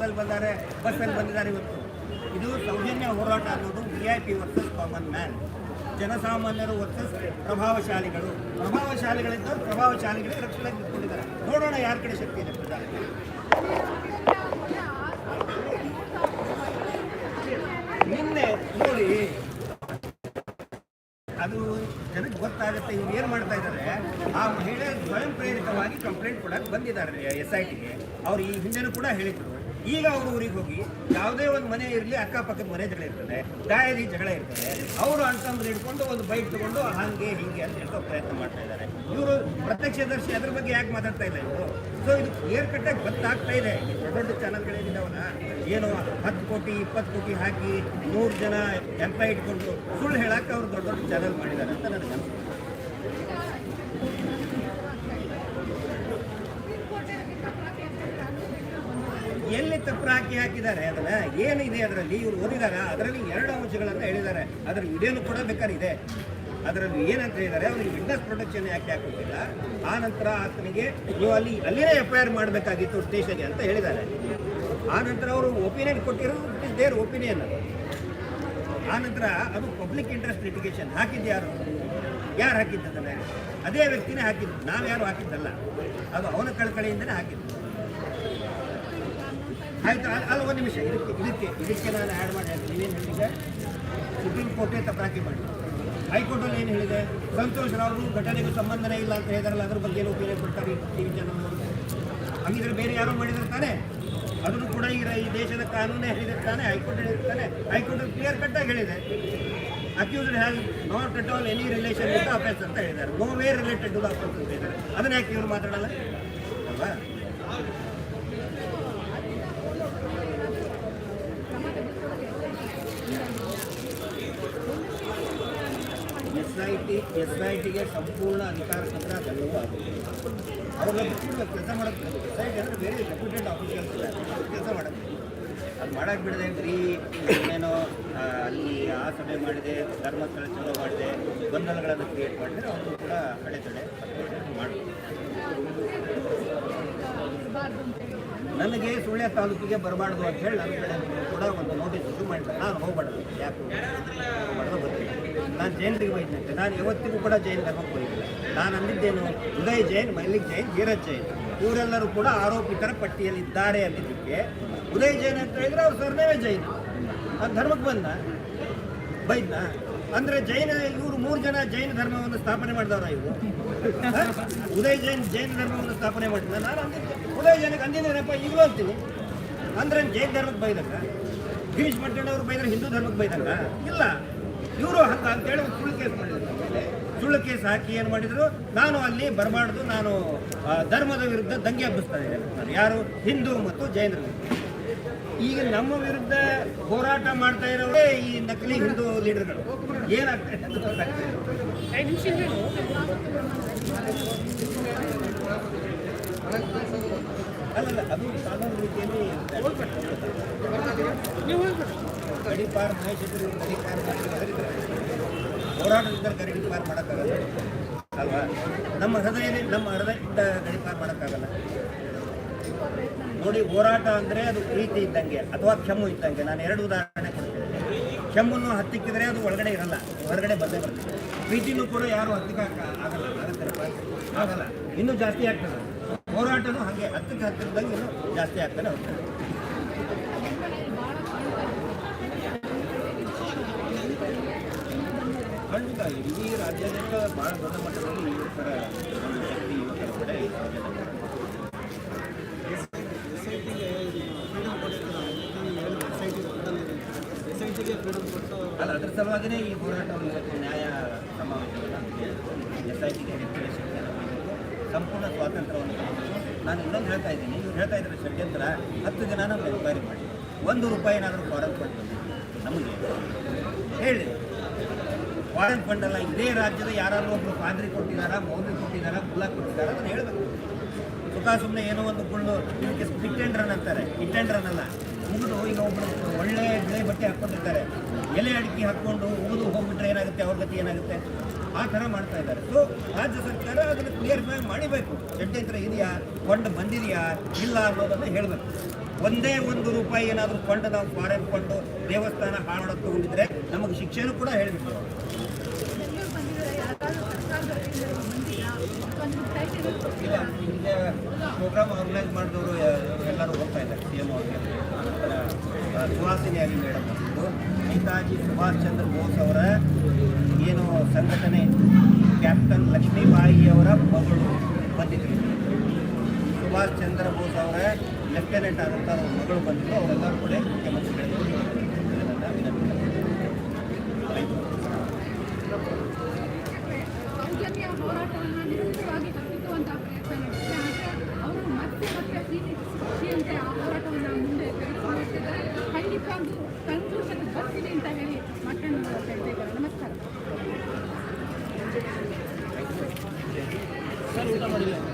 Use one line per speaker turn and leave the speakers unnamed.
ಆಟೋದಲ್ಲಿ ಬಂದಾರೆ ಬಸ್ಸಲ್ಲಿ ಬಂದಿದ್ದಾರೆ ಇವತ್ತು. ಇದು ಸೌಜನ್ಯ ಹೋರಾಟ ಅನ್ನೋದು V I P versus common man ಜನಸಾಮಾನ್ಯರು ವರ್ಸಸ್ ಪ್ರಭಾವಶಾಲಿಗಳು. ಪ್ರಭಾವಶಾಲಿಗಳಿಂದ ಪ್ರಭಾವಶಾಲಿಗಳಿಗೆ ರಕ್ಷಣೆ ನಿಂತ್ಕೊಂಡಿದ್ದಾರೆ. ನೋಡೋಣ ಯಾರ ಕಡೆ ಶಕ್ತಿ ಇದೆ ನಿನ್ನೆ ನೋಡಿ, ಅದು ಜನಕ್ಕೆ ಗೊತ್ತಾಗುತ್ತೆ ಇವ್ರು ಏನು ಮಾಡ್ತಾ ಇದ್ದಾರೆ. ಆ ಮಹಿಳೆ ಸ್ವಯಂ ಪ್ರೇರಿತವಾಗಿ ಕಂಪ್ಲೇಂಟ್ ಕೊಡಕ್ಕೆ ಬಂದಿದ್ದಾರೆ ಎಸ್ ಐ ಟಿಗೆ ಅವ್ರು ಈ ಹಿಂದೆನೂ ಕೂಡ ಹೇಳಿದ್ರು. ಈಗ ಅವರು ಊರಿಗೆ ಹೋಗಿ ಯಾವುದೇ ಒಂದು ಮನೆ ಇರಲಿ ಅಕ್ಕಪಕ್ಕದ ಮನೆ ಜಗಳ ಇರ್ತದೆ ಗಾಯಲಿ ಜಗಳ ಇರ್ತದೆ, ಅವರು ಅಂತಂದ್ರೆ ಹಿಡ್ಕೊಂಡು ಒಂದು ಬೈಕ್ ತಗೊಂಡು ಹಾಗೆ ಹೀಗೆ ಅಂತ ಹೇಳ್ಕೋ ಪ್ರಯತ್ನ ಮಾಡ್ತಾ ಇದ್ದಾರೆ. ಇವರು ಪ್ರತ್ಯಕ್ಷದರ್ಶಿ ಅದ್ರ ಬಗ್ಗೆ ಯಾಕೆ ಮಾತಾಡ್ತಾ ಇಲ್ಲ ಇವರು? ಸೊ ಇದು ಕ್ಲಿಯರ್ ಕಟ್ಟಾಗಿ ಗೊತ್ತಾಗ್ತಾ ಇದೆ. ದೊಡ್ಡ ದೊಡ್ಡ ಚಾನಲ್ಗಳೇನಿದ್ದಾವಲ್ಲ ಏನು ಹತ್ತು ಕೋಟಿ, ಇಪ್ಪತ್ತು ಕೋಟಿ ಹಾಕಿ ನೂರು ಜನ ಎಂಪ್ಲಾಯ್ ಇಟ್ಕೊಂಡು ಸುಳ್ಳು ಹೇಳಕ್ಕೆ ಅವರು ದೊಡ್ಡ ದೊಡ್ಡ ಚಾನಲ್ ಮಾಡಿದ್ದಾರೆ ಅಂತ ನನಗೆ ಅನ್ಸುತ್ತೆ. ಎಲ್ಲಿ ತಪ್ಪು ಹಾಕಿ ಹಾಕಿದ್ದಾರೆ ಅದನ್ನ ಏನಿದೆ ಅದರಲ್ಲಿ? ಇವ್ರು ಓದಿದಾರ ಅದರಲ್ಲಿ ಎರಡು ಅಂಶಗಳನ್ನ ಹೇಳಿದ್ದಾರೆ. ಅದರ ವಿಡಿಯೋನು ಕೂಡ ಬೇಕಾದ್ರೆ ಇದೆ ಅದರಲ್ಲಿ ಏನಂತ ಹೇಳಿದ್ದಾರೆ? ಅವ್ರಿಗೆ ವಿಟ್ನೆಸ್ ಪ್ರೊಟೆಕ್ಷನ್ ಯಾಕೆ ಹಾಕೋದಿಲ್ಲ ಆ ನಂತರ ಆತನಿಗೆ ನೀವು ಅಲ್ಲಿ, ಅಲ್ಲಿನೇ ಎಫ್ ಐ ಆರ್ ಮಾಡಬೇಕಾಗಿತ್ತು ಸ್ಟೇಷನ್ಗೆ ಅಂತ ಹೇಳಿದ್ದಾರೆ. ಆ ನಂತರ ಅವರು ಒಪಿನಿಯನ್ ಕೊಟ್ಟಿರೋದು ಇಟ್ ಇಸ್ ದೇರ್ ಒಪಿನಿಯನ್ ಆ ನಂತರ ಅದು ಪಬ್ಲಿಕ್ ಇಂಟ್ರೆಸ್ಟ್ ಲಿಟಿಗೇಷನ್ ಹಾಕಿದ್ದು ಯಾರು? ಯಾರು ಹಾಕಿದ್ದದನ್ನ ಅದೇ ವ್ಯಕ್ತಿನೇ ಹಾಕಿದ್ದು. ನಾವು ಯಾರು ಹಾಕಿದ್ದಲ್ಲ. ಅದು ಅವನ ಕಳಕಳಿಯಿಂದನೇ ಹಾಕಿದ್ದು. ಆಯ್ತು ಅಲ್ಲ, ಒಂದು ನಿಮಿಷ. ಇದಕ್ಕೆ ಇದಕ್ಕೆ ಇದಕ್ಕೆ ನಾನು ಆ್ಯಡ್ ಮಾಡಿ. ನೀವೇನು ಹೇಳಿದೆ ಸುಪ್ರೀಂ ಕೋರ್ಟೇ ತಪಾಸಣೆ ಮಾಡಿ. ಹೈಕೋರ್ಟಲ್ಲಿ ಏನು ಹೇಳಿದೆ? ಸಂತೋಷ್ ರಾವ್ರು ಘಟನೆಗೂ ಸಂಬಂಧನೇ ಇಲ್ಲ ಅಂತ ಹೇಳಿದಾರಲ್ಲ, ಅದ್ರ ಬಗ್ಗೆ ಏನು ಒಪಿನಿಯನ್ ಕೊಡ್ತಾರೆ ಟಿ ವಿ ಚಾನಲ್ ಹಂಗಿದ್ರೆ ಬೇರೆ ಯಾರೋ ಮಾಡಿದ್ರೆ ತಾನೇ? ಅದನ್ನು ಕೂಡ ಈಗ ಈ ದೇಶದ ಕಾನೂನೇ ಹೇಳಿದ್ರೆ ತಾನೇ? ಹೈಕೋರ್ಟ್ ಹೇಳಿರ್ತಾನೆ ಹೈಕೋರ್ಟ್ ಕ್ಲಿಯರ್ ಕಟ್ಟಾಗಿ ಹೇಳಿದೆ. Accused has not at all any relation with offence ಅಂತ ಹೇಳಿದ್ದಾರೆ. No way related to the ಅಂತ ಹೇಳಿದ್ದಾರೆ. ಅದನ್ನ ಯಾಕೆ ಇವರು ಮಾತಾಡಲ್ಲ? ಅಲ್ವಾ S I T, S I ಟಿಗೆ ಸಂಪೂರ್ಣ ಅಧಿಕಾರ ತಂತ್ರ ಅದೆಲ್ಲವೂ ಆಗುತ್ತೆ ಅವ್ರನ್ನ ಬಿಟ್ಬಿಡ್ಬೇಕು ಕೆಲಸ ಮಾಡೋಕ್ಕೆ ಎಸ್ ಐ ಟಿ ಅಂದರೆ ಬೇರೆ ಡೆಪ್ಯೂಟೆಡ್ ಆಫೀಸರ್ಸ್ ಕೆಲಸ ಮಾಡೋಕ್ಕೆ. ಅದು ಮಾಡಕ್ಕೆ ಬಿಡದೆ ಫ್ರೀ ಏನೇನೋ ಅಲ್ಲಿ ಆ ಸಭೆ ಮಾಡಿದೆ, ಧರ್ಮಸ್ಥಳ ಚಲೋ ಮಾಡಿದೆ ಗೊಂದಲಗಳನ್ನು ಕ್ರಿಯೇಟ್ ಮಾಡಿದರೆ ಅವರು ಕೂಡ ಅಡೆತಡೆ ಮಾಡ್ತಾರೆ ನನಗೆ ಸುಳ್ಯ ತಾಲೂಕಿಗೆ ಬರಬಾರ್ದು ಅಂತ ಹೇಳಿ ನನ್ನ ಕಡೆ ಕೂಡ ಒಂದು ನೋಟಿಸ್ ಇಶ್ಯೂ ಮಾಡಿದ್ದಾರೆ ನಾನು ಹೋಗ್ಬಾರ್ದು. ಯಾಕೆ ಹೋಗ್ಬಾರ್ದು ಗೊತ್ತಿಲ್ಲ. ನಾನು ಜೈನ್ರಿಗೆ ಬೈದಂತೆ ನಾನು ಇವತ್ತಿಗೂ ಕೂಡ ಜೈನ್ ಧರ್ಮಕ್ಕೆ ಹೋಗಿಲ್ಲ ನಾನು ಅಂದಿದ್ದೇನು, ಉದಯ್ ಜೈನ್ ಮೈಲಿಕ್ ಜೈನ್, ಧೀರಜ್ ಜೈನ್, ಇವರೆಲ್ಲರೂ ಕೂಡ ಆರೋಪಿತರ ಪಟ್ಟಿಯಲ್ಲಿದ್ದಾರೆ ಅನ್ನೋದಕ್ಕೆ ಉದಯ್ ಜೈನ್ ಅಂತ ಹೇಳಿದ್ರೆ ಅವ್ರು ಸರ್ನೇವೇ ಜೈನ್. ಆ ಧರ್ಮಕ್ಕೆ ಬಂದ, ಬೈದ್ನ. ಅಂದ್ರೆ ಜೈನ ಇವರು ಮೂರು ಜನ ಜೈನ ಧರ್ಮವನ್ನು ಸ್ಥಾಪನೆ ಮಾಡಿದವರ ಇವರು? ಉದಯ ಉದಯ್ ಜೈನ್ ಜೈನ ಧರ್ಮವನ್ನು ಸ್ಥಾಪನೆ ಮಾಡಿದ ನಾನು ಅಂದಿದ್ದೆ. ಉದಯ್ ಜನಕ್ಕೆ ಅಂದಿದ್ದೇನಪ್ಪ, ಈಗಲೂ ಅಂತೀನಿ. ಅಂದ್ರೆ ಜೈನ್ ಧರ್ಮಕ್ಕೆ ಬೈದಂಗ ಗಿರೀಶ್ ಮಟ್ಟಣ್ಣವ್ರು ಬೈದ್ರೆ ಹಿಂದೂ ಧರ್ಮಕ್ಕೆ ಬೈದಂಗ? ಇಲ್ಲ. ಇವರು ಹಂಗ ಅಂತೇಳಿ ಸುಳ್ಳು ಕೇಸ್ ಮಾಡಿದ್ರು. ಸುಳ್ಳು ಕೇಸ್ ಹಾಕಿ ಏನು ಮಾಡಿದ್ರು? ನಾನು ಅಲ್ಲಿ ಬರಬಾರ್ದು ನಾನು ಧರ್ಮದ ವಿರುದ್ಧ ದಂಗೆ ಹಬ್ಬಿಸ್ತಾ ಇದ್ದೇನೆ. ಯಾರು? ಹಿಂದೂ ಮತ್ತು ಜೈನರು ಈಗ ನಮ್ಮ ವಿರುದ್ಧ ಹೋರಾಟ ಮಾಡ್ತಾ ಇರೋರೇ ಈ ನಕಲಿ ಹಿಂದೂ ಲೀಡರ್ಗಳು. ಏನಾಗ್ತದೆ ಅಂತ ಗಡಿಪಾರ್ ಮಹೇಶ್ವರಿ ಗಡಿಪಾರ್ ಹೋರಾಟದಿಂದ ಗಡಿಪಾರ್ ಮಾಡೋಕ್ಕಾಗಲ್ಲ. ಅಲ್ವಾ? ನಮ್ಮ ಹೃದಯದಲ್ಲಿ ನಮ್ಮ ಹೃದಯದಿಂದ ಗಡಿಪಾರ್ ಮಾಡೋಕ್ಕಾಗಲ್ಲ. ನೋಡಿ ಹೋರಾಟ ಅಂದರೆ ಅದು ಪ್ರೀತಿ ಇದ್ದಂಗೆ ಅಥವಾ ಕೆಮ್ಮು ಇದ್ದಂಗೆ. ನಾನು ಎರಡು ಉದಾಹರಣೆ ಕೊಡ್ತೇನೆ. ಕೆಮ್ಮನ್ನು ಹತ್ತಿಕ್ಕಿದ್ರೆ ಅದು ಒಳಗಡೆ ಇರಲ್ಲ ಹೊರಗಡೆ ಬಂದೇ ಬರ್ತದೆ. ಪ್ರೀತಿನೂ ಕೂಡ ಯಾರು ಹತ್ತಿಕ್ಕ ಆಗಲ್ಲ? ಆಗಲ್ಲ. ಇನ್ನೂ ಜಾಸ್ತಿ ಆಗ್ತದೆ. ಹೋರಾಟನೂ ಹಾಗೆ ಹತ್ತಕ್ಕೆ ಹತ್ತಿರದಂಗೆ ಏನು ಜಾಸ್ತಿ ಆಗ್ತಾನೆ ಹೋಗ್ತದೆ ಖಂಡಿತ ಇಡೀ ರಾಜ್ಯಾದ್ಯಂತ ಭಾಳ ದೊಡ್ಡ ಮಟ್ಟದಲ್ಲಿ ಯುವಕರ ಒಂದು ಶಕ್ತಿ ಯುವಕರ ಕಡೆ ಇದೆ. ಅಲ್ಲ ಅದ್ರ ಸಲುವಾಗಿನೇ ಈ ಹೋರಾಟವನ್ನು ಇವತ್ತು ನ್ಯಾಯ ಸಮಾವೇಶವನ್ನು ಎಸ್ ಐ ಟಿಗೆ ಸಂಪೂರ್ಣ ಸ್ವಾತಂತ್ರ್ಯವನ್ನು. ನಾನು ಇನ್ನೊಂದು ಹೇಳ್ತಾ ಇದ್ದೀನಿ. ಇವ್ರು ಹೇಳ್ತಾ ಇದ್ದಾರೆ ಷಡ್ಯಂತ್ರ ಹತ್ತು ಜನ ನಾವು ಎನ್ಕ್ವೈರಿ ಮಾಡಿ. ಒಂದು ರೂಪಾಯಿ ಏನಾದರೂ ಫಾರೆನ್ ಫಂಡ್ ನಮಗೆ ಹೇಳಿ. ಫಾರಿನ್ ಫಂಡ್ ಅಲ್ಲ, ಇದೇ ರಾಜ್ಯದ ಯಾರಾದರೂ ಒಬ್ಬರು ಪಾದ್ರಿ ಕೊಟ್ಟಿದ್ದಾರಾ ಮೌಲ್ಯ ಕೊಟ್ಟಿದ್ದಾರಾ ಗುಲ್ಲ ಕೊಟ್ಟಿದ್ದಾರಾ ಅದನ್ನು ಹೇಳಬೇಕು. ಸುಖ ಸುಮ್ಮನೆ ಏನೋ ಒಂದು ಗುಳ್ಳು. ಇದಕ್ಕೆ ಸ್ಪಿಟ್ ಆ್ಯಂಡ್ ರನ್ ಅಂತಾರೆ. ಹಿಟ್ ಆ್ಯಂಡ್ ರನ್ ಅಲ್ಲ. ಮುಗಿದು ಈಗ ಒಬ್ಬರು ಒಳ್ಳೆ ಬಿಳೆ ಬಟ್ಟೆ ಹಾಕ್ಕೊಂಡಿರ್ತಾರೆ. ಎಲೆ ಅಡಿಕೆ ಹಾಕ್ಕೊಂಡು ಉಗಿದು ಹೋಗ್ಬಿಟ್ರೆ ಏನಾಗುತ್ತೆ? ಅವ್ರ ಗತಿ ಏನಾಗುತ್ತೆ? ಆ ಥರ ಮಾಡ್ತಾ ಇದ್ದಾರೆ. ಸೊ ರಾಜ್ಯ ಸರ್ಕಾರ ಅದನ್ನು ಕ್ಲಿಯರ್ಫೈ ಮಾಡಬೇಕು. ಷಡ್ಯಂತ್ರ ಇದೆಯಾ? ಫಂಡ್ ಬಂದಿದೆಯಾ? ಇಲ್ಲ ಅನ್ನೋದನ್ನು ಹೇಳಬೇಕು. ಒಂದೇ ಒಂದು ರೂಪಾಯಿ ಏನಾದರೂ ಫಂಡ್ ನಾವು ಫಾರಿನ್ ಫಂಡು ದೇವಸ್ಥಾನ ಹಾಳು ತಗೊಂಡಿದ್ರೆ ನಮಗೆ ಶಿಕ್ಷೆನೂ ಕೂಡ
ಹೇಳಬೇಕು.
ಇಲ್ಲ ಪ್ರೋಗ್ರಾಮ್ ಆರ್ಗನೈಸ್ ಮಾಡಿದವರು ಎಲ್ಲರೂ ಹೋಗ್ತಾ ಇದ್ದಾರೆ ಸಿ ಎಂ ಅವರಿಗೆ. ಸುಹಾಸಿನಿ ಆಗಿ ಮೇಡಮ್ ನೇತಾಜಿ ಸುಭಾಷ್ ಚಂದ್ರ ಬೋಸ್ ಅವರ ಏನು ಸಂಘಟನೆ ಕ್ಯಾಪ್ಟನ್ ಲಕ್ಷ್ಮೀಬಾಯಿಯವರ ಮಗಳು ಬಂದಿದ್ರು ಸುಭಾಷ್ ಚಂದ್ರ ಬೋಸ್ ಅವರ ಲೆಫ್ಟಿನೆಂಟ್ ಆದಂಥ ಅವ್ರ ಮಗಳು ಬಂದಿದ್ದು. ಅವರೆಲ್ಲರೂ ಕೂಡ ಮುಖ್ಯಮಂತ್ರಿಗಳಿಗೆ ವಿನಂತಿ
முடியும்